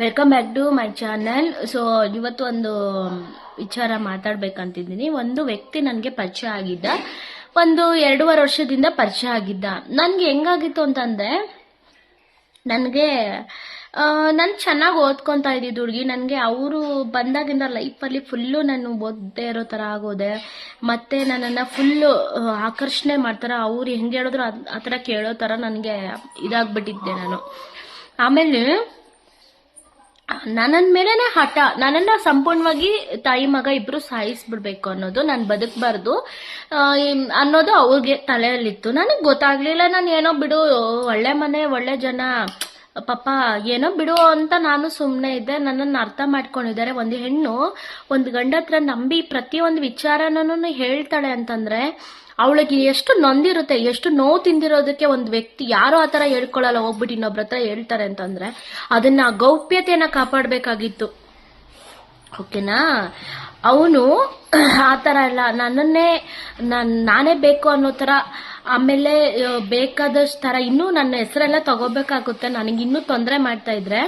Welcome back to my channel so ಇವತ್ತು ಒಂದು ವಿಚಾರ ಮಾತಾಡ್ಬೇಕಂತಿದ್ದೀನಿ. ಒಂದು ವ್ಯಕ್ತಿ ನನಗೆ ಪರಿಚಯ ಆಗಿದ್ದ. ಒಂದು ಎರಡೂವರೆ ವರ್ಷದಿಂದ ಪರಿಚಯ ಆಗಿದ್ದ. ನನಗೆ ಹೆಂಗಾಗಿತ್ತು ಅಂತಂದ್ರೆ, ನನಗೆ ನಾನು ಚೆನ್ನಾಗಿ ಓದ್ಕೊತಾ ಇದ್ದಿದ್ದು ಹುಡುಗಿ. ನನಗೆ ಅವರು ಬಂದಾಗಿಂದ ಲೈಫಲ್ಲಿ ಫುಲ್ಲು ನಾನು ಓದ್ದೇ ಇರೋ ಥರ ಆಗೋದೆ. ಮತ್ತು ನನ್ನನ್ನು ಫುಲ್ಲು ಆಕರ್ಷಣೆ ಮಾಡ್ತಾರೆ. ಅವ್ರು ಹೆಂಗೆ ಹೇಳಿದ್ರು ಆ ಥರ ಕೇಳೋ ಥರ ನನಗೆ ಇದಾಗ್ಬಿಟ್ಟಿದ್ದೆ ನಾನು. ಆಮೇಲೆ ನನ್ನ ಮೇಲೇನೆ ಹಠ, ನನ್ನನ್ನ ಸಂಪೂರ್ಣವಾಗಿ ತಾಯಿ ಮಗ ಇಬ್ರು ಸಾಯಿಸ್ಬಿಡ್ಬೇಕು ಅನ್ನೋದು ನಾನು ಬದುಕಬಾರ್ದು. ಅನ್ನೋದು ಅವ್ರಿಗೆ ತಲೆಯಲ್ಲಿತ್ತು. ನನಗೆ ಗೊತ್ತಾಗ್ಲಿಲ್ಲ ನಾನು ಏನೋ ಬಿಡು, ಒಳ್ಳೆ ಮನೆ, ಒಳ್ಳೆ ಜನ, ಪಾಪ, ಏನೋ ಬಿಡು ಅಂತ ನಾನು ಸುಮ್ಮನೆ ಇದ್ದೆ. ನನ್ನನ್ನು ಅರ್ಥ ಮಾಡ್ಕೊಂಡಿದ್ದಾರೆ. ಒಂದು ಹೆಣ್ಣು, ಒಂದು ಗಂಡ ಹತ್ರ ನಂಬಿ ಪ್ರತಿಯೊಂದು ವಿಚಾರನೂ ಹೇಳ್ತಾಳೆ ಅಂತಂದ್ರೆ ಅವಳಿಗೆ ಎಷ್ಟು ನೊಂದಿರುತ್ತೆ, ಎಷ್ಟು ನೋವು ತಿಂದಿರೋದಕ್ಕೆ ಒಂದು ವ್ಯಕ್ತಿ ಯಾರು ಆ ಥರ ಹೇಳ್ಕೊಳ್ಳಲ್ಲ ಹೋಗ್ಬಿಟ್ಟು ಇನ್ನೊಬ್ರ ಹತ್ರ ಹೇಳ್ತಾರೆ ಅಂತಂದ್ರೆ, ಅದನ್ನ ಗೌಪ್ಯತೆಯನ್ನ ಕಾಪಾಡಬೇಕಾಗಿತ್ತು. ಓಕೆನಾ? ಅವನು ಆ ಥರ ಎಲ್ಲ ನನ್ನನ್ನೇ, ನಾನು, ನಾನೇ ಬೇಕು ಅನ್ನೋ ಥರ, ಆಮೇಲೆ ಬೇಕಾದಷ್ಟು ಥರ ಇನ್ನೂ ನನ್ನ ಹೆಸರೆಲ್ಲ ತಗೋಬೇಕಾಗುತ್ತೆ, ನನಗಿನ್ನೂ ತೊಂದರೆ ಮಾಡ್ತಾ ಇದ್ರೆ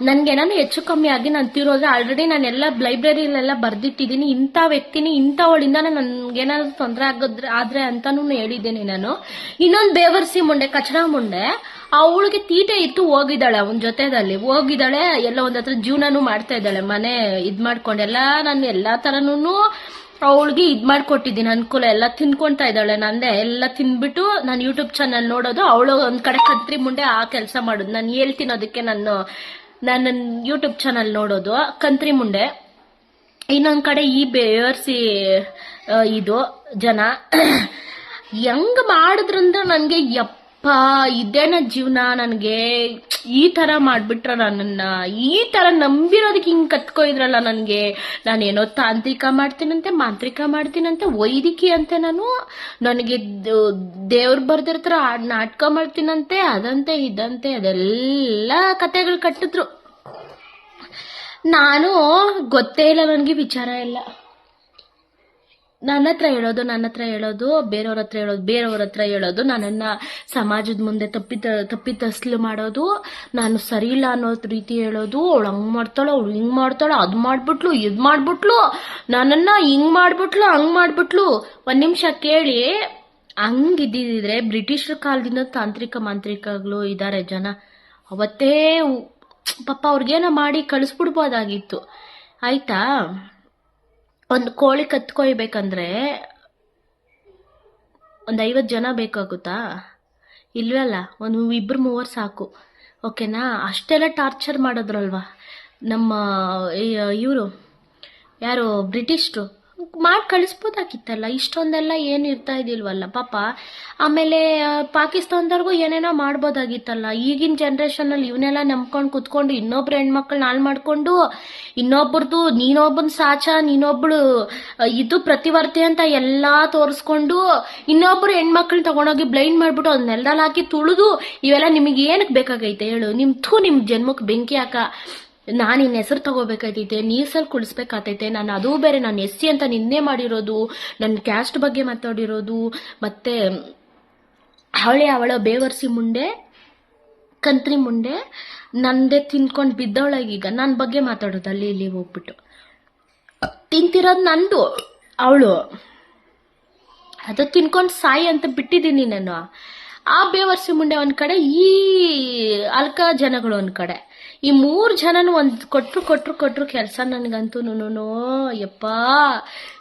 ನನ್ಗೇನಾದ್ರು ಹೆಚ್ಚು ಕಮ್ಮಿ ಆಗಿ ನಾನು ತಿರೋದ್ರೆ ಆಲ್ರೆಡಿ ನಾನೆಲ್ಲ ಲೈಬ್ರರಿಲೆಲ್ಲ ಬರ್ದಿಟ್ಟಿದ್ದೀನಿ. ಇಂಥ ವ್ಯಕ್ತಿನಿ ಇಂಥವಳಿಂದ ನನ್ಗೇನಾದ್ರು ತೊಂದರೆ ಆಗೋದ್ರೆ, ಆದ್ರೆ ಅಂತಾನು ಹೇಳಿದ್ದೀನಿ ನಾನು. ಇನ್ನೊಂದು ಬೇವರ್ಸಿ ಮುಂಡೆ, ಕಚಡ ಮುಂಡೆ, ಅವಳಿಗೆ ತೀಟೆ ಇತ್ತು ಹೋಗಿದ್ದಾಳೆ ಅವನ ಜೊತೆದಲ್ಲಿ. ಹೋಗಿದ್ದಾಳೆ, ಎಲ್ಲ ಒಂದ್ ಹತ್ರ ಜೀವನನೂ ಮಾಡ್ತಾ ಇದ್ದಾಳೆ. ಮನೆ ಇದ್ ಮಾಡ್ಕೊಂಡು ಎಲ್ಲ ನಾನು ಎಲ್ಲಾ ತರನೂ ಅವಳಿಗೆ ಇದ್ ಮಾಡ್ಕೊಟ್ಟಿದ್ದೀನಿ. ಅನುಕೂಲ ಎಲ್ಲ ತಿನ್ಕೊತಾ ಇದ್ದಾಳೆ ನಂದೆ. ಎಲ್ಲ ತಿನ್ಬಿಟ್ಟು ನಾನು ಯೂಟ್ಯೂಬ್ ಚಾನಲ್ ನೋಡೋದು. ಅವಳು ಒಂದ್ ಕಡೆ ಕತ್ರಿ ಮುಂದೆ ಆ ಕೆಲಸ ಮಾಡೋದು. ನಾನು ಹೇಳ್ತೀನಿ ಅದಕ್ಕೆ ನಾನು ನನ್ನ ಯೂಟ್ಯೂಬ್ ಚಾನಲ್ ನೋಡೋದು. ಕಂತ್ರಿ ಮುಂಡೆ. ಇನ್ನೊಂದು ಕಡೆ ಈ ಬೇವರ್ಸಿ ಇದು ಜನ. ಹೆಂಗ್ ಮಾಡಿದ್ರಂದ್ರೆ ನನಗೆ ಯಪ್ಪ ಇದೇನ ಜೀವನ ನನಗೆ ಈ ತರ ಮಾಡ್ಬಿಟ್ರ ನನ್ನ ಈ ತರ ನಂಬಿರೋದಕ್ಕೆ ಹಿಂಗ್ ಕತ್ಕೊಯ್ದ್ರಲ್ಲ ನನಗೆ. ನಾನೇನೋ ತಾಂತ್ರಿಕ ಮಾಡ್ತೀನಂತೆ, ಮಾಂತ್ರಿಕ ಮಾಡ್ತೀನಂತೆ, ವೈದಿಕಿ ಅಂತೆ ನಾನು. ನನಗೆ ದೇವ್ರು ಬರ್ದಿರ್ತಾರ, ನಾಟಕ ಮಾಡ್ತೀನಂತೆ, ಅದಂತೆ, ಇದಂತೆ, ಅದೆಲ್ಲ ಕತೆಗಳು ಕಟ್ಟಿದ್ರು. ನಾನು ಗೊತ್ತೇ ಇಲ್ಲ ನನಗೆ ವಿಚಾರ ಇಲ್ಲ. ನನ್ನ ಹತ್ರ ಹೇಳೋದು, ನನ್ನ ಹತ್ರ ಹೇಳೋದು, ಬೇರೆಯವ್ರ ಹತ್ರ ಹೇಳೋದು, ಬೇರೆಯವ್ರ ಹತ್ರ ಹೇಳೋದು, ನನ್ನನ್ನು ಸಮಾಜದ ಮುಂದೆ ತಪ್ಪಿತ ತಪ್ಪಿತಸ್ಲು ಮಾಡೋದು, ನಾನು ಸರಿ ಇಲ್ಲ ಅನ್ನೋ ರೀತಿ ಹೇಳೋದು, ಅವಳು ಹಂಗ್ ಮಾಡ್ತಾಳೆ, ಅವಳು ಹಿಂಗೆ ಮಾಡ್ತಾಳೆ, ಅದು ಮಾಡ್ಬಿಟ್ಲು, ಇದು ಮಾಡ್ಬಿಟ್ಲು, ನನ್ನನ್ನು ಹಿಂಗೆ ಮಾಡ್ಬಿಟ್ಲು, ಹಂಗ್ ಮಾಡ್ಬಿಟ್ಲು. ಒಂದು ನಿಮಿಷ ಕೇಳಿ. ಹಂಗಿದ್ದಿದ್ರೆ ಬ್ರಿಟಿಷರ ಕಾಲದಿಂದ ತಾಂತ್ರಿಕ ಮಾಂತ್ರಿಕಗಳು ಇದ್ದಾರೆ ಜನ. ಅವತ್ತೇ ಪಾಪ ಅವ್ರಿಗೇನೋ ಮಾಡಿ ಕಳಿಸ್ಬಿಡ್ಬೋದಾಗಿತ್ತು. ಆಯ್ತಾ? ಒಂದು ಕೋಳಿ ಕತ್ಕೊಯ್ಬೇಕಂದ್ರೆ ಒಂದು ಐವತ್ತು ಜನ ಬೇಕಾಗುತ್ತಾ? ಇಲ್ವಲ್ಲ ಒಂದು ಇಬ್ಬರು ಮೂವರು ಸಾಕು. ಓಕೆನಾ? ಅಷ್ಟೆಲ್ಲ ಟಾರ್ಚರ್ ಮಾಡಿದ್ರಲ್ವಾ? ನಮ್ಮ ಇವರು ಯಾರು, ಬ್ರಿಟಿಷ್ರು? ಮಾಡಿ ಕಳಿಸ್ಬೋದಾಗಿತ್ತಲ್ಲ? ಇಷ್ಟೊಂದೆಲ್ಲ ಏನು ಇರ್ತಾ ಇದಿಲ್ವಲ್ಲ ಪಾಪ? ಆಮೇಲೆ ಪಾಕಿಸ್ತಾನದವ್ರಿಗೂ ಏನೇನೋ ಮಾಡ್ಬೋದಾಗಿತ್ತಲ್ಲ? ಈಗಿನ ಜನ್ರೇಷನಲ್ಲಿ ಇವನ್ನೆಲ್ಲ ನಂಬ್ಕೊಂಡು ಕುತ್ಕೊಂಡು ಇನ್ನೊಬ್ರು ಹೆಣ್ಮಕ್ಳನ್ನ ಹಾಳು ಮಾಡಿಕೊಂಡು ಇನ್ನೊಬ್ರದ್ದು ನೀನೊಬ್ಬನ ಸಾಚ ನೀನೊಬ್ಬಳು ಇದು ಪ್ರತಿವರ್ತಿ ಅಂತ ಎಲ್ಲ ತೋರಿಸ್ಕೊಂಡು ಇನ್ನೊಬ್ರು ಹೆಣ್ಮಕ್ಳನ್ನ ತಗೊಂಡೋಗಿ ಬ್ಲೈಂಡ್ ಮಾಡಿಬಿಟ್ಟು ಅದ್ನ ನೆಲದಲ್ಲಿ ಹಾಕಿ ತುಳಿದು ಇವೆಲ್ಲ ನಿಮಗೆ ಏನಕ್ಕೆ ಬೇಕಾಗೈತೆ ಹೇಳು? ನಿಮ್ಮ ಥೂ ನಿಮ್ಮ ಜನ್ಮಕ್ಕೆ ಬೆಂಕಿ ಹಾಕ. ನಾನು ಇನ್ನು ಹೆಸರು ತಗೋಬೇಕಾಯ್ತೈತೆ ನೀರ್ಸಲ್ಲಿ ಕುಳಿಸ್ಬೇಕಾಗ್ತೈತೆ ನಾನು ಅದು ಬೇರೆ, ನಾನು ಎಸ್ ಸಿ ಅಂತ ನಿನ್ನೆ ಮಾಡಿರೋದು ನನ್ನ ಕ್ಯಾಸ್ಟ್ ಬಗ್ಗೆ ಮಾತಾಡಿರೋದು, ಮತ್ತೆ ಅವಳೆ ಅವಳ ಬೇವರ್ಸಿ ಮುಂಡೆ, ಕಂತ್ರಿ ಮುಂಡೆ, ನಂದೇ ತಿನ್ಕೊಂಡು ಬಿದ್ದವಳಾಗೀಗ ನನ್ನ ಬಗ್ಗೆ ಮಾತಾಡೋದು ಅಲ್ಲಿ ಇಲ್ಲಿ ಹೋಗ್ಬಿಟ್ಟು. ತಿಂತಿರೋದು ನಂದು, ಅವಳು. ಅದು ತಿನ್ಕೊಂಡು ಸಾಯಿ ಅಂತ ಬಿಟ್ಟಿದ್ದೀನಿ ನಾನು. ಆ ಬೇವರ್ಸಿ ಮುಂಡೆ ಒಂದು ಕಡೆ, ಈ ಅಲ್ಕ ಜನಗಳು ಒಂದು ಕಡೆ. ಈ ಮೂರು ಜನನು ಒಂದ್ ಕೊಟ್ರು ಕೊಟ್ರು ಕೊಟ್ರು ಕೆಲಸ ನನಗಂತೂ ಯಪ್ಪ.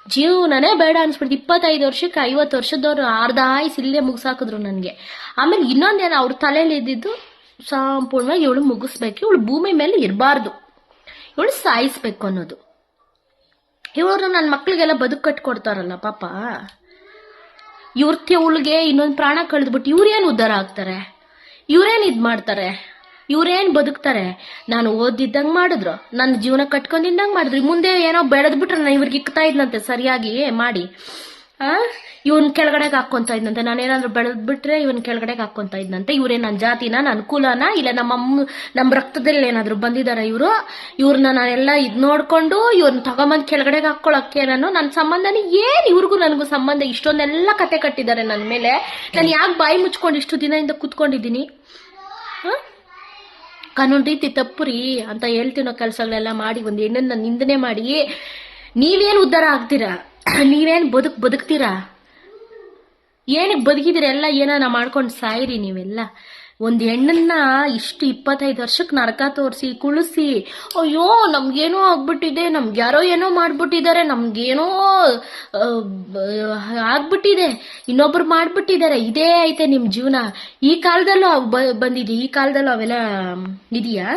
ಜೀವನನೇ ಬೇಡ ಅನ್ಸ್ಬಿಡ್ತು. ಇಪ್ಪತ್ತೈದು ವರ್ಷಕ್ಕೆ ಐವತ್ತು ವರ್ಷದವ್ರು ಅರ್ಧ ಇಲ್ಲೇ ಮುಗಿಸಾಕಿದ್ರು ನನಗೆ. ಆಮೇಲೆ ಇನ್ನೊಂದೇನು ಅವ್ರ ತಲೆಯಲ್ಲಿ ಇದ್ದಿದ್ದು, ಸಂಪೂರ್ಣವಾಗಿ ಇವಳು ಮುಗಿಸ್ಬೇಕು. ಇವಳು ಭೂಮಿ ಮೇಲೆ ಇರಬಾರ್ದು. ಇವಳು ಸಾಯಿಸ್ಬೇಕು ಅನ್ನೋದು. ಇವರು ನನ್ನ ಮಕ್ಳಿಗೆಲ್ಲ ಬದುಕು ಕಟ್ಕೊಡ್ತಾರಲ್ಲ, ಪಾಪ. ಇವ್ರ ತೆವಳಿಗೆ ಇನ್ನೊಂದು ಪ್ರಾಣ ಕಳೆದ್ಬಿಟ್ಟು ಇವ್ರೇನು ಉದ್ಧಾರ ಆಗ್ತಾರೆ? ಇವ್ರೇನು ಇದು ಮಾಡ್ತಾರೆ ಇವ್ರೇನ್ ಬದುಕ್ತಾರೆ? ನಾನು ಓದಿದ್ದಂಗೆ ಮಾಡಿದ್ರು, ನನ್ನ ಜೀವನ ಕಟ್ಕೊಂಡಿದ್ದಂಗೆ ಮಾಡಿದ್ರು. ಮುಂದೆ ಏನೋ ಬೆಳೆದ್ಬಿಟ್ರೆ ನಾನು ಇವ್ರಿಗೆ ಇಕ್ತಾ ಇದ್ನಂತೆ, ಸರಿಯಾಗಿ ಮಾಡಿ. ಆ? ಇವನ್ ಕೆಳಗಡೆಗೆ ಹಾಕೊಂತ ಇದ್ನಂತೆ. ನಾನೇನಾದ್ರೂ ಬೆಳೆದ್ಬಿಟ್ರೆ ಇವನ್ ಕೆಳಗಡೆಗೆ ಹಾಕೊಂತ ಇದ್ನಂತೆ. ಇವ್ರೇ ನನ್ನ ಜಾತಿನ ನನ್ನ ಕುಲನ, ಇಲ್ಲ ನಮ್ಮ ಅಮ್ಮ ನಮ್ಮ ರಕ್ತದಲ್ಲಿ ಏನಾದ್ರು ಬಂದಿದಾರ ಇವರು ಇವ್ರನ್ನ ನಾನೆಲ್ಲ ಇದ್ ನೋಡ್ಕೊಂಡು ಇವ್ರನ್ನ ತಗೊಂಬಂದ್ ಕೆಳಗಡೆಗೆ ಹಾಕೊಳಕ್ಕೆ ನಾನು ನನ್ನ ಸಂಬಂಧನೇ ಏನ್ ಇವ್ರಿಗೂ ನನಗೂ ಸಂಬಂಧ, ಇಷ್ಟೊಂದೆಲ್ಲ ಕತೆ ಕಟ್ಟಿದ್ದಾರೆ ನನ್ನ ಮೇಲೆ. ನಾನು ಯಾಕೆ ಬಾಯಿ ಮುಚ್ಕೊಂಡು ಇಷ್ಟು ದಿನದಿಂದ ಕೂತ್ಕೊಂಡಿದ್ದೀನಿ? ಕಾನೂನು ರೀತಿ ತಪ್ಪು ರೀ ಅಂತ ಹೇಳ್ತಿನೋ ಕೆಲಸಗಳೆಲ್ಲ ಮಾಡಿ ಒಂದು ಹೆಣ್ಣನ್ನ ನಿಂದನೆ ಮಾಡಿ ನೀವೇನು ಉದ್ಧಾರ ಆಗ್ತೀರಾ? ನೀವೇನು ಬದುಕ್ ಬದುಕ್ತೀರಾ? ಏನಕ್ಕೆ ಬದುಕಿದಿರ? ಎಲ್ಲ ಏನಾನ ಮಾಡ್ಕೊಂಡು ಸಾಯಿರಿ ನೀವೆಲ್ಲ. ಒಂದು ಹೆಣ್ಣನ್ನ ಇಷ್ಟು ಇಪ್ಪತ್ತೈದು ವರ್ಷಕ್ಕೆ ನರಕ ತೋರಿಸಿ, ಕುಳಿಸಿ, ಅಯ್ಯೋ, ನಮ್ಗೇನೋ ಆಗ್ಬಿಟ್ಟಿದೆ, ನಮ್ಗೆ ಯಾರೋ ಏನೋ ಮಾಡ್ಬಿಟ್ಟಿದ್ದಾರೆ, ನಮ್ಗೇನೋ ಆಗ್ಬಿಟ್ಟಿದೆ, ಇನ್ನೊಬ್ರು ಮಾಡ್ಬಿಟ್ಟಿದ್ದಾರೆ, ಇದೇ ಐತೆ ನಿಮ್ಮ ಜೀವನ. ಈ ಕಾಲದಲ್ಲೂ ಅವು ಬಂದಿದೆ ಈ ಕಾಲದಲ್ಲೂ ಅವೆಲ್ಲ ಇದೆಯಾ?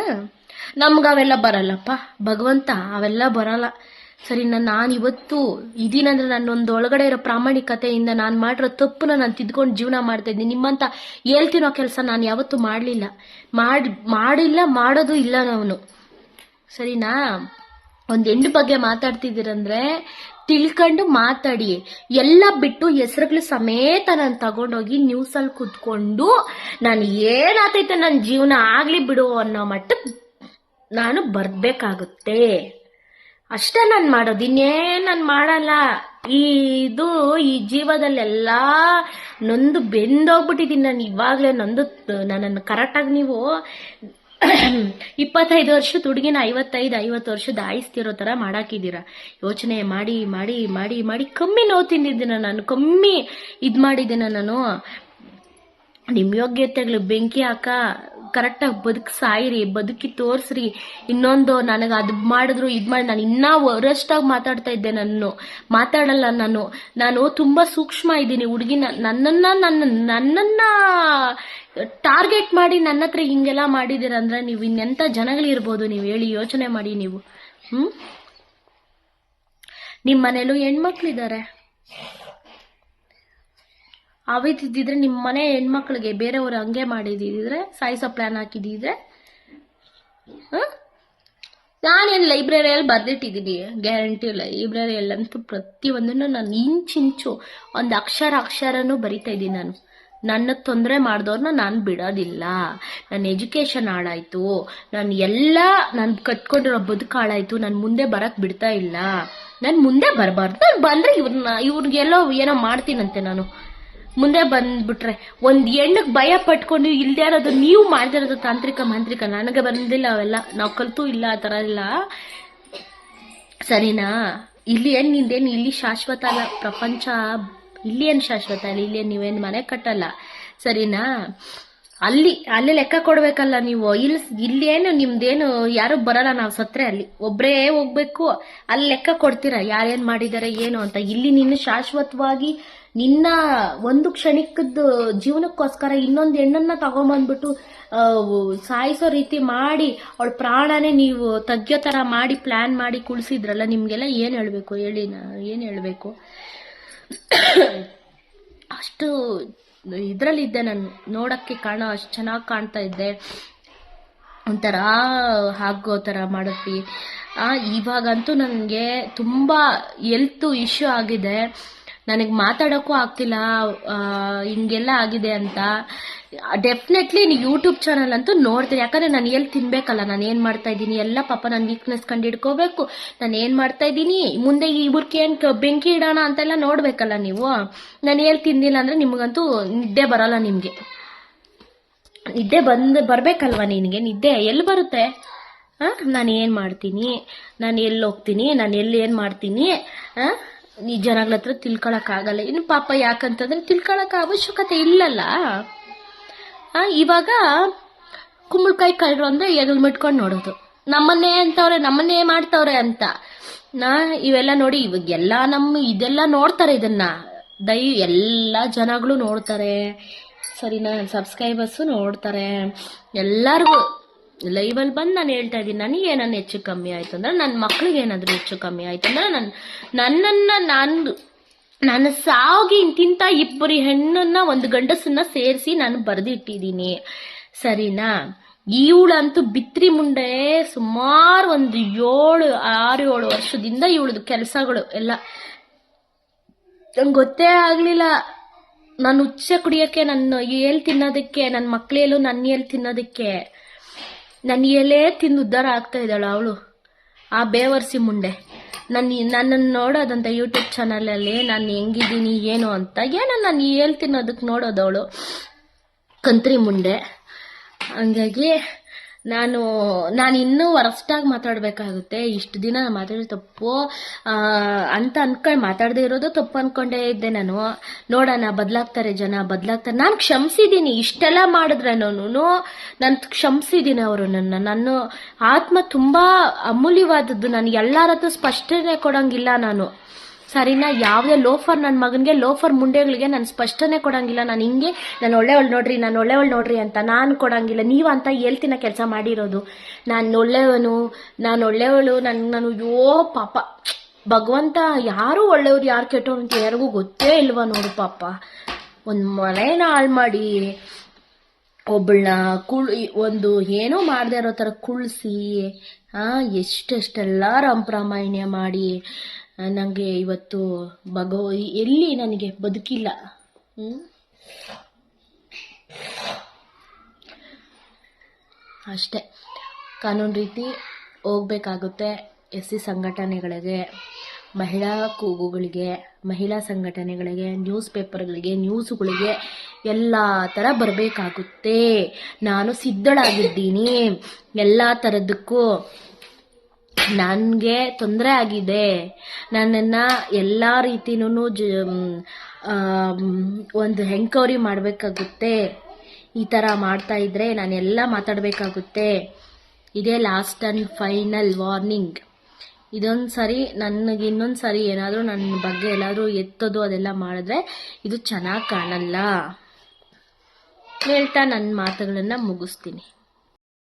ನಮ್ಗೆ ಅವೆಲ್ಲ ಬರಲ್ಲಪ್ಪ, ಭಗವಂತ ಅವೆಲ್ಲ ಬರಲ್ಲ. ಸರಿ ನಾನು ಇವತ್ತು ಇದೀನಂದ್ರೆ ನನ್ನೊಂದು ಒಳಗಡೆ ಇರೋ ಪ್ರಾಮಾಣಿಕತೆಯಿಂದ ನಾನು ಮಾಡಿರೋ ತಪ್ಪನ್ನ ನಾನು ತಿದ್ಕೊಂಡು ಜೀವನ ಮಾಡ್ತಾ ಇದ್ದೀನಿ. ನಿಮ್ಮಂತ ಹೇಳ್ತಿರೋ ಕೆಲಸ ನಾನು ಯಾವತ್ತೂ ಮಾಡಲಿಲ್ಲ. ಮಾಡಿ ಮಾಡಿಲ್ಲ, ಮಾಡೋದು ಇಲ್ಲ ನಾನು. ಸರಿನಾ? ಒಂದು ಹೆಣ್ಣು ಬಗ್ಗೆ ಮಾತಾಡ್ತಿದ್ದೀರಂದ್ರೆ ತಿಳ್ಕೊಂಡು ಮಾತಾಡಿ. ಎಲ್ಲ ಬಿಟ್ಟು ಹೆಸರುಗಳು ಸಮೇತ ನಾನು ತಗೊಂಡೋಗಿ ನ್ಯೂಸಲ್ಲಿ ಕುತ್ಕೊಂಡು ನಾನು ಏನಾಗ್ತೈತೆ ನನ್ನ ಜೀವನ ಆಗಲಿ ಬಿಡು ಅನ್ನೋ ಮಟ್ಟ ನಾನು ಬರಬೇಕಾಗುತ್ತೆ. ಅಷ್ಟೇ ನಾನು ಮಾಡೋದು. ಇನ್ನೇನು ನಾನು ಮಾಡಲ್ಲ. ಈ ಇದು, ಈ ಜೀವದಲ್ಲೆಲ್ಲ ನೊಂದು ಬೆಂದೋಗ್ಬಿಟ್ಟಿದ್ದೀನಿ ನಾನು. ಇವಾಗಲೇ ನೊಂದು ನನ್ನನ್ನು ಕರೆಕ್ಟಾಗಿ ನೀವು ಇಪ್ಪತ್ತೈದು ವರ್ಷದ ಹುಡುಗಿನ ಐವತ್ತೈದು, ಐವತ್ತು ವರ್ಷದ ಆಯಿಸ್ತಿರೋ ಥರ ಮಾಡಾಕಿದ್ದೀರ. ಯೋಚನೆ ಮಾಡಿ ಮಾಡಿ ಮಾಡಿ ಮಾಡಿ ಕಮ್ಮಿ ನೋವು ತಿಂದಿದ್ದೀನ ನಾನು. ಕಮ್ಮಿ ಇದು ಮಾಡಿದ್ದೀನ ನಾನು. ನಿಮ್ಮ ಯೋಗ್ಯತೆಗಳು ಬೆಂಕಿ ಹಾಕ ಕರೆಕ್ಟಾಗಿ ಬದುಕಿ ಸಾಯಿರಿ ಬದುಕಿ ತೋರಿಸ್ರಿ. ಇನ್ನೊಂದು ನನಗೆ ಅದು ಮಾಡಿದ್ರು, ಇದು ಮಾಡಿ ನಾನು ಇನ್ನೂ ವರಷ್ಟಾಗಿ ಮಾತಾಡ್ತಾ ಇದ್ದೆ ನಾನು ಮಾತಾಡಲ್ಲ ನಾನು. ನಾನು ತುಂಬ ಸೂಕ್ಷ್ಮ ಇದ್ದೀನಿ. ಹುಡುಗಿನ ನನ್ನನ್ನು ನನ್ನ ನನ್ನನ್ನು ಟಾರ್ಗೆಟ್ ಮಾಡಿ ನನ್ನ ಹತ್ರ ಹಿಂಗೆಲ್ಲ ಮಾಡಿದಿರಂದ್ರೆ ನೀವು ಇನ್ನೆಂಥ ಜನಗಳಿರ್ಬೋದು? ನೀವು ಹೇಳಿ, ಯೋಚನೆ ಮಾಡಿ ನೀವು. ಹ್ಞೂ ನಿಮ್ಮ ಮನೇಲೂ ಹೆಣ್ಮಕ್ಳಿದ್ದಾರೆ ಅವಿತಿದ್ದಿದ್ರೆ ನಿಮ್ಮ ಮನೆ ಹೆಣ್ಮಕ್ಳಿಗೆ ಬೇರೆಯವ್ರು ಹಂಗೆ ಮಾಡಿದಿದ್ರೆ ಸಾಯಿಸೋ ಪ್ಲಾನ್ ಹಾಕಿದಿದ್ರೆ ನಾನೇನು ಲೈಬ್ರರಿಯಲ್ಲಿ ಬರೆದಿಟ್ಟಿದ್ದೀನಿ ಗ್ಯಾರಂಟಿ ಲೈಬ್ರರಿಯಲ್ಲಂತೂ ಪ್ರತಿಯೊಂದನ್ನು ನಾನು ಇಂಚಿಂಚು ಒಂದು ಅಕ್ಷರ ಅಕ್ಷರನೂ ಬರಿತಾ ಇದ್ದೀನಿ ನಾನು. ನನ್ನ ತೊಂದರೆ ಮಾಡಿದವ್ರನ್ನ ನಾನು ಬಿಡೋದಿಲ್ಲ. ನನ್ನ ಎಜುಕೇಷನ್ ಹಾಳಾಯಿತು. ನಾನು ಎಲ್ಲ ನಾನು ಕಟ್ಕೊಂಡಿರೋ ಬದುಕು ಹಾಳಾಯಿತು. ನಾನು ಮುಂದೆ ಬರಕ್ಕೆ ಬಿಡ್ತಾ ಇಲ್ಲ. ನಾನು ಮುಂದೆ ಬರಬಾರ್ದು. ನಾನು ಬಂದರೆ ಇವ್ರನ್ನ ಇವ್ರಿಗೆಲ್ಲೋ ಏನೋ ಮಾಡ್ತೀನಂತೆ ನಾನು. ಮುಂದೆ ಬಂದ್ಬಿಟ್ರೆ ಒಂದು ಹೆಣ್ಣಿಗೆ ಭಯ ಪಟ್ಕೊಂಡು ಇಲ್ದೇ ಇರೋದು ನೀವು ಮಾಡ್ದಿರೋದು ತಾಂತ್ರಿಕ ಮಾಂತ್ರಿಕ. ನನಗೆ ಬಂದಿಲ್ಲ ಅವೆಲ್ಲ. ನಾವು ಕಲ್ತೂ ಇಲ್ಲ, ಆ ಥರ ಎಲ್ಲ ಸರಿನಾ? ಇಲ್ಲಿ ಏನು ನಿಂದೇನು? ಇಲ್ಲಿ ಶಾಶ್ವತ ಅಲ್ಲ. ಪ್ರಪಂಚ ಇಲ್ಲಿ ಏನು ಶಾಶ್ವತ ಅಲ್ಲ ಇಲ್ಲಿ ಏನ್ ನೀವೇನು ಮನೆ ಕಟ್ಟಲ್ಲ? ಸರಿನಾ? ಅಲ್ಲಿ ಅಲ್ಲಿ ಲೆಕ್ಕ ಕೊಡ್ಬೇಕಲ್ಲ ನೀವು. ಇಲ್ಲಿ ಇಲ್ಲಿ ಏನು ನಿಮ್ದೇನು, ಯಾರು ಬರಲ್ಲ ನಾವು ಸತ್ರೆ ಅಲ್ಲಿ. ಒಬ್ಬರೇ ಹೋಗ್ಬೇಕು. ಅಲ್ಲಿ ಲೆಕ್ಕ ಕೊಡ್ತೀರಾ? ಯಾರೇನು ಮಾಡಿದ್ದಾರೆ ಏನು ಅಂತ. ಇಲ್ಲಿ ನೀನು ಶಾಶ್ವತವಾಗಿ ನಿನ್ನ ಒಂದು ಕ್ಷಣಿಕದ ಜೀವನಕ್ಕೋಸ್ಕರ ಇನ್ನೊಂದು ಹೆಣ್ಣನ್ನ ತಗೊಂಬಂದ್ಬಿಟ್ಟು ಸಾಯಿಸೋ ರೀತಿ ಮಾಡಿ, ಅವಳ ಪ್ರಾಣನೇ ನೀವು ತಗ್ಗೋ ಥರ ಮಾಡಿ ಪ್ಲ್ಯಾನ್ ಮಾಡಿ ಕುಳಿಸಿದ್ರಲ್ಲ, ನಿಮಗೆಲ್ಲ ಏನು ಹೇಳಬೇಕು ಹೇಳಿ ನಾ, ಏನು ಹೇಳಬೇಕು? ಅಷ್ಟು ಇದರಲ್ಲಿದ್ದೆ ನಾನು, ನೋಡೋಕ್ಕೆ ಕಾಣ, ಅಷ್ಟು ಚೆನ್ನಾಗಿ ಕಾಣ್ತಾ ಇದ್ದೆ. ಒಂಥರ ಆಗೋ ಥರ ಮಾಡಿದ್ವಿ. ಇವಾಗಂತೂ ನನಗೆ ತುಂಬ ಎಲ್ತು ಇಶ್ಯೂ ಆಗಿದೆ. ನನಗೆ ಮಾತಾಡೋಕ್ಕೂ ಆಗ್ತಿಲ್ಲ ಹಿಂಗೆಲ್ಲ ಆಗಿದೆ ಅಂತ. ಡೆಫಿನೆಟ್ಲಿ ಯೂಟ್ಯೂಬ್ ಚಾನಲ್ ಅಂತೂ ನೋಡ್ತೀನಿ. ಯಾಕಂದರೆ ನಾನು ಎಲ್ಲಿ ತಿನ್ಬೇಕಲ್ಲ, ನಾನು ಏನು ಮಾಡ್ತಾ ಇದ್ದೀನಿ? ಎಲ್ಲ ಪಾಪ ನನ್ನ ವೀಕ್ನೆಸ್ ಕಂಡು ಹಿಡ್ಕೋಬೇಕು ನಾನು ಏನು ಮಾಡ್ತಾ ಇದ್ದೀನಿ? ಮುಂದೆ ಇವ್ರಿಗೆ ಏನು ಬೆಂಕಿ ಇಡೋಣ ಅಂತೆಲ್ಲ ನೋಡಬೇಕಲ್ಲ ನೀವು? ನಾನು ಎಲ್ಲಿ ತಿಂದಿಲ್ಲ ಅಂದರೆ ನಿಮಗಂತೂ ನಿದ್ದೆ ಬರಲ್ಲ ನಿಮಗೆ. ನಿದ್ದೆ ಬಂದು ಬರಬೇಕಲ್ವ ನಿನಗೆ? ನಿದ್ದೆ ಎಲ್ಲಿ ಬರುತ್ತೆ? ಹಾಂ ನಾನು ಏನು ಮಾಡ್ತೀನಿ? ನಾನು ಎಲ್ಲಿ ಹೋಗ್ತೀನಿ? ನಾನು ಎಲ್ಲಿ ಏನು ಮಾಡ್ತೀನಿ? ಹಾಂ ಈ ಜನಗಳ ಹತ್ರ ತಿಳ್ಕೊಳಕ್ಕಾಗಲ್ಲ ಇನ್ನು ಪಾಪ ಯಾಕಂತಂದ್ರೆ ತಿಳ್ಕೊಳಕ್ಕೆ ಅವಶ್ಯಕತೆ ಇಲ್ಲಲ್ಲ. ಇವಾಗ ಕುಂಬಳಕಾಯಿ ಕಳ್ಳರು ಅಂದರೆ ಎಗಲ್ ಮಿಟ್ಕೊಂಡು ನೋಡೋದು. ನಮ್ಮನ್ನೇ ಅಂತವ್ರೆ, ನಮ್ಮನ್ನೇ ಮಾಡ್ತವ್ರೆ ಅಂತ. ನಾ, ಇವೆಲ್ಲ ನೋಡಿ ಇವಾಗ ಎಲ್ಲ ನಮ್ಮ ಇದೆಲ್ಲ ನೋಡ್ತಾರೆ ಇದನ್ನ. ದೈ, ಎಲ್ಲ ಜನಗಳು ನೋಡ್ತಾರೆ. ಸರಿನಾ ಸಬ್ಸ್ಕ್ರೈಬರ್ಸು ನೋಡ್ತಾರೆ. ಎಲ್ಲರಿಗೂ ಲೈವಲ್ಲಿ ಬಂದು ನಾನು ಹೇಳ್ತಾ ಇದ್ದೀನಿ, ನನಗೆ ಏನಾದ್ರು ಹೆಚ್ಚು ಕಮ್ಮಿ ಆಯ್ತು ಅಂದ್ರೆ ನನ್ನ ಮಕ್ಳಿಗೆ ಏನಾದರೂ ಹೆಚ್ಚು ಕಮ್ಮಿ ಆಯ್ತು ಅಂದ್ರೆ ನನ್ನ ನನ್ನನ್ನು ನಾನು ನನ್ನ ಸಾವಿಗೆ ಇಂತಿಂತ ಇಬ್ಬರು ಹೆಣ್ಣನ್ನ ಒಂದು ಗಂಡಸನ್ನ ಸೇರಿಸಿ ನಾನು ಬರೆದಿಟ್ಟಿದ್ದೀನಿ. ಸರಿನಾ? ಇವಳಂತೂ ಬಿತ್ರಿ ಮುಂಡೆ ಸುಮಾರು ಒಂದು ಏಳು, ಆರು, ಏಳು ವರ್ಷದಿಂದ ಇವಳದು ಕೆಲಸಗಳು ಎಲ್ಲ. ನಂಗೆ ಗೊತ್ತೇ ಆಗಲಿಲ್ಲ. ನಾನು ಉಚ್ಚ ಕುಡಿಯೋಕ್ಕೆ ನನ್ನ ಏಲ್ ತಿನ್ನೋದಕ್ಕೆ ನನ್ನ ಮಕ್ಕಳೇಲು ನನ್ನ ಏಲ್ ತಿನ್ನೋದಕ್ಕೆ. ನನ್ನ ಎಲೆ ತಿಂದು ಉದ್ಧಾರ ಆಗ್ತಾ ಇದ್ದಾಳು ಅವಳು. ಆ ಬೇವರ್ಸಿ ಮುಂಡೆ. ನನ್ನ ನನ್ನನ್ನು ನೋಡೋದಂತ ಯೂಟ್ಯೂಬ್ ಚಾನಲಲ್ಲಿ ನಾನು ಹೆಂಗಿದ್ದೀನಿ, ಏನು ಅಂತ ಏನೋ ನಾನು ತಿನ್ನೋದಕ್ಕೆ ನೋಡೋದವಳು. ಕಂತ್ರಿ ಮುಂಡೆ. ಹಂಗಾಗಿ ನಾನು ನಾನು ಇನ್ನೂ ವರಸ್ಟಾಗಿ ಮಾತಾಡಬೇಕಾಗುತ್ತೆ. ಇಷ್ಟು ದಿನ ಮಾತಾಡಿದ ತಪ್ಪು. ಅಂತ ಅನ್ಕೊಂಡು ಮಾತಾಡದೇ ಇರೋದು ತಪ್ಪು ಅನ್ಕೊಂಡೇ ಇದ್ದೆ ನಾನು. ನೋಡೋಣ, ಬದಲಾಗ್ತಾರೆ ಜನ, ಬದಲಾಗ್ತಾರೆ. ನಾನು ಕ್ಷಮಿಸಿದ್ದೀನಿ ಇಷ್ಟೆಲ್ಲ ಮಾಡಿದ್ರೆ ನಾನು ಕ್ಷಮಿಸಿದ್ದೀನಿ ಅವರು ನನ್ನ ನಾನು ಆತ್ಮ ತುಂಬ ಅಮೂಲ್ಯವಾದದ್ದು. ನಾನು ಎಲ್ಲರ ಸ್ಪಷ್ಟನೆ ಕೊಡೋಂಗಿಲ್ಲ ನಾನು. ಸರಿನಾ? ಯಾವುದೇ ಲೋಫರ್ ನನ್ನ ಮಗನಿಗೆ, ಲೋಫರ್ ಮುಂಡೆಗಳಿಗೆ ನಾನು ಸ್ಪಷ್ಟನೆ ಕೊಡಂಗಿಲ್ಲ. ನಾನು ಹಿಂಗೆ, ನಾನು ಒಳ್ಳೆಯವಳು ನೋಡ್ರಿ, ನಾನು ಒಳ್ಳೆಯವಳು ನೋಡ್ರಿ ಅಂತ ನಾನು ಕೊಡಂಗಿಲ್ಲ. ನೀವು ಅಂತ ಹೇಳ್ತಿನ ಕೆಲಸ ಮಾಡಿರೋದು. ನಾನು ಒಳ್ಳೆಯವನು, ನಾನು ಒಳ್ಳೆಯವಳು ನನ್ನ ನಾನು ಯೋ ಪಾಪ. ಭಗವಂತ ಯಾರು ಒಳ್ಳೆಯವ್ರು, ಯಾರು ಕೆಟ್ಟವ್ರು ಅಂತ ಯಾರಿಗೂ ಗೊತ್ತೇ ಇಲ್ವಾ ನೋಡು ಪಾಪ. ಒಂದು ಮನೇನ ಹಾಳು ಮಾಡಿ ಒಬ್ಬಳನ್ನ ಕುಳ್, ಒಂದು ಏನೋ ಮಾಡದೇ ಇರೋ ಥರ ಕುಳ್ಸಿ ಎಷ್ಟೆಷ್ಟೆಲ್ಲ ರಂಪ್ರಾಮಾಯಣ್ಯ ಮಾಡಿ ನನಗೆ ಇವತ್ತು ಭಗವ ಎಲ್ಲಿ ನನಗೆ ಬದುಕಿಲ್ಲ? ಅಷ್ಟೇ. ಕಾನೂನು ರೀತಿ ಹೋಗ್ಬೇಕಾಗುತ್ತೆ ಎಸ್ ಸಿ ಸಂಘಟನೆಗಳಿಗೆ, ಮಹಿಳಾ ಕೂಗುಗಳಿಗೆ, ಮಹಿಳಾ ಸಂಘಟನೆಗಳಿಗೆ, ನ್ಯೂಸ್ ಪೇಪರ್ಗಳಿಗೆ, ನ್ಯೂಸ್ಗಳಿಗೆ ಎಲ್ಲ ಥರ ಬರಬೇಕಾಗುತ್ತೆ. ನಾನು ಸಿದ್ಧಳಾಗಿದ್ದೀನಿ. ಎಲ್ಲ ಥರದಕ್ಕೂ ನನಗೆ ತೊಂದರೆ ಆಗಿದೆ. ನನ್ನನ್ನು ಎಲ್ಲ ರೀತಿನೂ ಜ ಒಂದು ಎಂಕ್ವೈರಿ ಮಾಡಬೇಕಾಗುತ್ತೆ. ಈ ಥರ ಮಾಡ್ತಾ ಇದ್ರೆ ನಾನೆಲ್ಲ ಮಾತಾಡಬೇಕಾಗುತ್ತೆ. ಇದೇ ಲಾಸ್ಟ್ ಆ್ಯಂಡ್ ಫೈನಲ್ ವಾರ್ನಿಂಗ್ ಇದೊಂದು ಸರಿ ನನಗೆ ಇನ್ನೊಂದು ಸರಿ ಏನಾದರೂ ನನ್ನ ಬಗ್ಗೆ ಎಲ್ಲಾದರೂ ಎತ್ತೋದು ಅದೆಲ್ಲ ಮಾಡಿದ್ರೆ ಇದು ಚೆನ್ನಾಗಿ ಕಾಣಲ್ಲ. ಹೇಳ್ತಾ ನನ್ನ ಮಾತುಗಳನ್ನು ಮುಗಿಸ್ತೀನಿ.